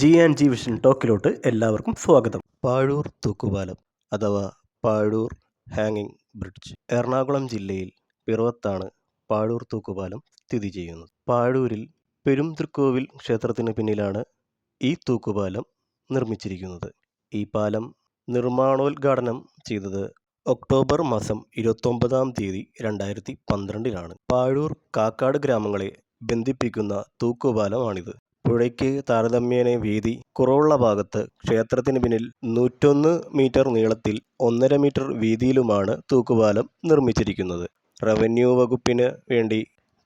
G and G vision ടോക്കിലോട്ട് എല്ലാവർക്കും സ്വാഗതം. പാഴൂർ തൂക്കുപാലം അഥവാ പാഴൂർ ഹാങ്ങിങ് ബ്രിഡ്ജ്. എറണാകുളം ജില്ലയിൽ പിറവത്താണ് പാഴൂർ തൂക്കുപാലം സ്ഥിതി ചെയ്യുന്നത്. പാഴൂരിൽ പെരുംതൃക്കോവിൽ ക്ഷേത്രത്തിന് പിന്നിലാണ് ഈ തൂക്കുപാലം നിർമ്മിച്ചിരിക്കുന്നത്. ഈ പാലം നിർമ്മാണോദ്ഘാടനം ചെയ്തത് ഒക്ടോബർ മാസം ഇരുപത്തൊമ്പതാം തീയതി രണ്ടായിരത്തി പന്ത്രണ്ടിലാണ് പാഴൂർ കാക്കാട് ഗ്രാമങ്ങളെ ബന്ധിപ്പിക്കുന്ന തൂക്കുപാലമാണിത്. പുഴയ്ക്ക് താരതമ്യേന വീതി കുറവുള്ള ഭാഗത്ത് ക്ഷേത്രത്തിന് പിന്നിൽ നൂറ്റൊന്ന് മീറ്റർ നീളത്തിൽ ഒന്നര മീറ്റർ വീതിയിലുമാണ് തൂക്കുപാലം നിർമ്മിച്ചിരിക്കുന്നത്. റവന്യൂ വകുപ്പിന് വേണ്ടി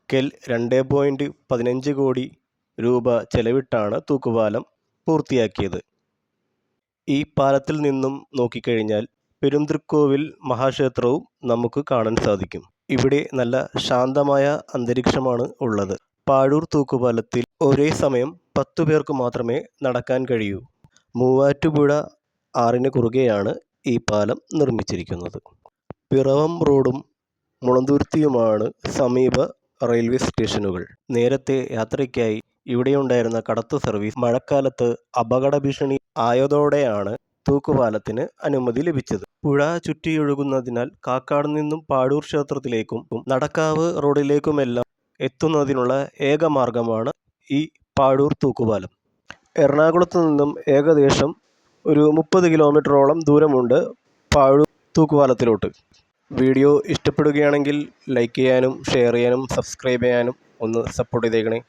കെൽ രണ്ട് പോയിന്റ് പതിനഞ്ച് കോടി രൂപ ചെലവിട്ടാണ് തൂക്കുപാലം പൂർത്തിയാക്കിയത്. ഈ പാലത്തിൽ നിന്നും നോക്കിക്കഴിഞ്ഞാൽ പെരുന്തൃക്കോവിൽ മഹാക്ഷേത്രവും നമുക്ക് കാണാൻ സാധിക്കും. ഇവിടെ നല്ല ശാന്തമായ അന്തരീക്ഷമാണ് ഉള്ളത്. പാഴൂർ തൂക്കുപാലത്തിൽ ഒരേ സമയം പത്തു പേർക്ക് മാത്രമേ നടക്കാൻ കഴിയൂ. മൂവാറ്റുപുഴ ആറിന് കുറുകെയാണ് ഈ പാലം നിർമ്മിച്ചിരിക്കുന്നത്. പിറവം റോഡും മുളന്തുരുത്തിയുമാണ് സമീപ റെയിൽവേ സ്റ്റേഷനുകൾ. നേരത്തെ യാത്രയ്ക്കായി ഇവിടെയുണ്ടായിരുന്ന കടത്തു സർവീസ് മഴക്കാലത്ത് അപകട ഭീഷണി ആയതോടെയാണ് തൂക്കുപാലത്തിന് അനുമതി ലഭിച്ചത്. പുഴ ചുറ്റിയൊഴുകുന്നതിനാൽ കാക്കാട് നിന്നും പാഴൂർ ക്ഷേത്രത്തിലേക്കും നടക്കാവ് റോഡിലേക്കുമെല്ലാം എത്തുന്നതിനുള്ള ഏക മാർഗമാണ് ഈ പാടൂർ തൂക്കുപാലം. എറണാകുളത്ത് നിന്നും ഏകദേശം ഒരു മുപ്പത് കിലോമീറ്ററോളം ദൂരമുണ്ട് പാഴൂർ തൂക്കുപാലത്തിലോട്ട്. വീഡിയോ ഇഷ്ടപ്പെടുകയാണെങ്കിൽ ലൈക്ക് ചെയ്യാനും ഷെയർ ചെയ്യാനും സബ്സ്ക്രൈബ് ചെയ്യാനും ഒന്ന് സപ്പോർട്ട് ചെയ്തേക്കണേ.